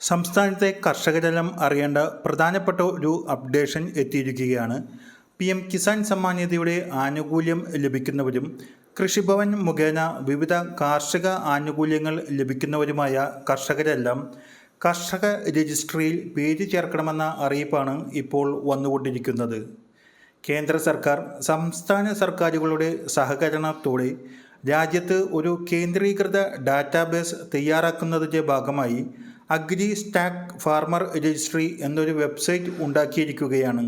സംസ്ഥാനത്തെ കർഷകരെല്ലാം അറിയേണ്ട പ്രധാനപ്പെട്ട ഒരു അപ്ഡേഷൻ എത്തിയിരിക്കുകയാണ്. പി എം കിസാൻ സമ്മാൻ നിധിയുടെ ആനുകൂല്യം ലഭിക്കുന്നവരും കൃഷിഭവൻ മുഖേന വിവിധ കാർഷിക ആനുകൂല്യങ്ങൾ ലഭിക്കുന്നവരുമായ കർഷകരെല്ലാം കർഷക രജിസ്ട്രിയിൽ പേര് ചേർക്കണമെന്ന അറിയിപ്പാണ് ഇപ്പോൾ വന്നുകൊണ്ടിരിക്കുന്നത്. കേന്ദ്ര സർക്കാർ സംസ്ഥാന സർക്കാരുകളുടെ സഹകരണത്തോടെ രാജ്യത്ത് ഒരു കേന്ദ്രീകൃത ഡാറ്റാബേസ് തയ്യാറാക്കുന്നതിന്റെ ഭാഗമായി അഗ്രി സ്റ്റാക്ക് ഫാർമർ രജിസ്ട്രി എന്നൊരു വെബ്സൈറ്റ് ഉണ്ടാക്കിയിരിക്കുകയാണ്.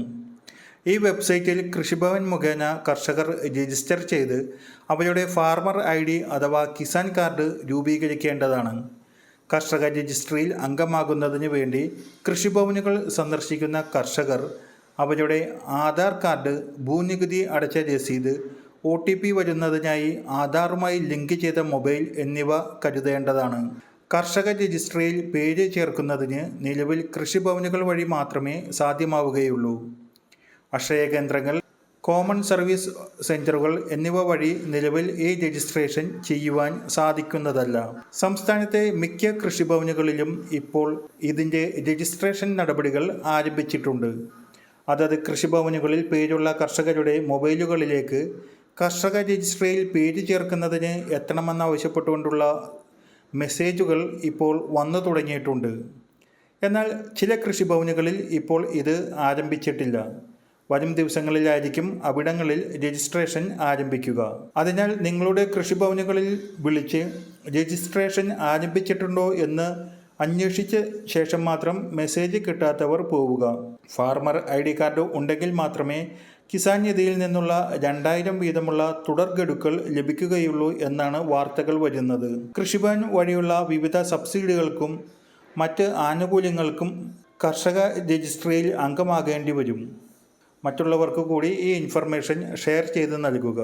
ഈ വെബ്സൈറ്റിൽ കൃഷിഭവൻ മുഖേന കർഷകർ രജിസ്റ്റർ ചെയ്ത് അവരുടെ ഫാർമർ ഐ ഡി അഥവാ കിസാൻ കാർഡ് രൂപീകരിക്കേണ്ടതാണ്. കർഷക രജിസ്ട്രിയിൽ അംഗമാകുന്നതിന് വേണ്ടി കൃഷിഭവനുകൾ സന്ദർശിക്കുന്ന കർഷകർ അവരുടെ ആധാർ കാർഡ് ഭൂനികുതി അടച്ച രസീത് ഒ വരുന്നതിനായി ആധാറുമായി ലിങ്ക് ചെയ്ത മൊബൈൽ എന്നിവ കരുതേണ്ടതാണ്. കർഷക രജിസ്ട്രിയിൽ പേര് ചേർക്കുന്നതിന് നിലവിൽ കൃഷിഭവനുകൾ വഴി മാത്രമേ സാധ്യമാവുകയുള്ളൂ. അക്ഷയ കേന്ദ്രങ്ങൾ കോമൺ സർവീസ് സെന്ററുകൾ എന്നിവ വഴി നിലവിൽ ഈ രജിസ്ട്രേഷൻ ചെയ്യുവാൻ സാധിക്കുന്നതല്ല. സംസ്ഥാനത്തെ മിക്ക കൃഷിഭവനുകളിലും ഇപ്പോൾ ഇതിന്റെ രജിസ്ട്രേഷൻ നടപടികൾ ആരംഭിച്ചിട്ടുണ്ട്. അതത് കൃഷിഭവനുകളിൽ പേരുള്ള കർഷകരുടെ മൊബൈലുകളിലേക്ക് കർഷക രജിസ്ട്രിയിൽ പേര് ചേർക്കുന്നതിന് എത്തണമെന്നാവശ്യപ്പെട്ടുകൊണ്ടുള്ള മെസ്സേജുകൾ ഇപ്പോൾ വന്നു തുടങ്ങിയിട്ടുണ്ട്. എന്നാൽ ചില കൃഷിഭവനുകളിൽ ഇപ്പോൾ ഇത് ആരംഭിച്ചിട്ടില്ല. വരും ദിവസങ്ങളിലായിരിക്കും അവിടങ്ങളിൽ രജിസ്ട്രേഷൻ ആരംഭിക്കുക. അതിനാൽ നിങ്ങളുടെ കൃഷിഭവനുകളിൽ വിളിച്ച് രജിസ്ട്രേഷൻ ആരംഭിച്ചിട്ടുണ്ടോ എന്ന് അന്വേഷിച്ച ശേഷം മാത്രം മെസ്സേജ് കിട്ടാത്തവർ പോവുക. ഫാർമർ ഐ ഡി കാർഡ് ഉണ്ടെങ്കിൽ മാത്രമേ കിസാൻ നിധിയിൽ നിന്നുള്ള രണ്ടായിരം വീതമുള്ള തുടർഗഡുക്കൾ ലഭിക്കുകയുള്ളൂ എന്നാണ് വാർത്തകൾ വരുന്നത്. കൃഷിഭവൻ വഴിയുള്ള വിവിധ സബ്സിഡികൾക്കും മറ്റ് ആനുകൂല്യങ്ങൾക്കും കർഷക രജിസ്ട്രിയിൽ അംഗമാകേണ്ടി വരും. മറ്റുള്ളവർക്ക് കൂടി ഈ ഇൻഫർമേഷൻ ഷെയർ ചെയ്ത് നൽകുക.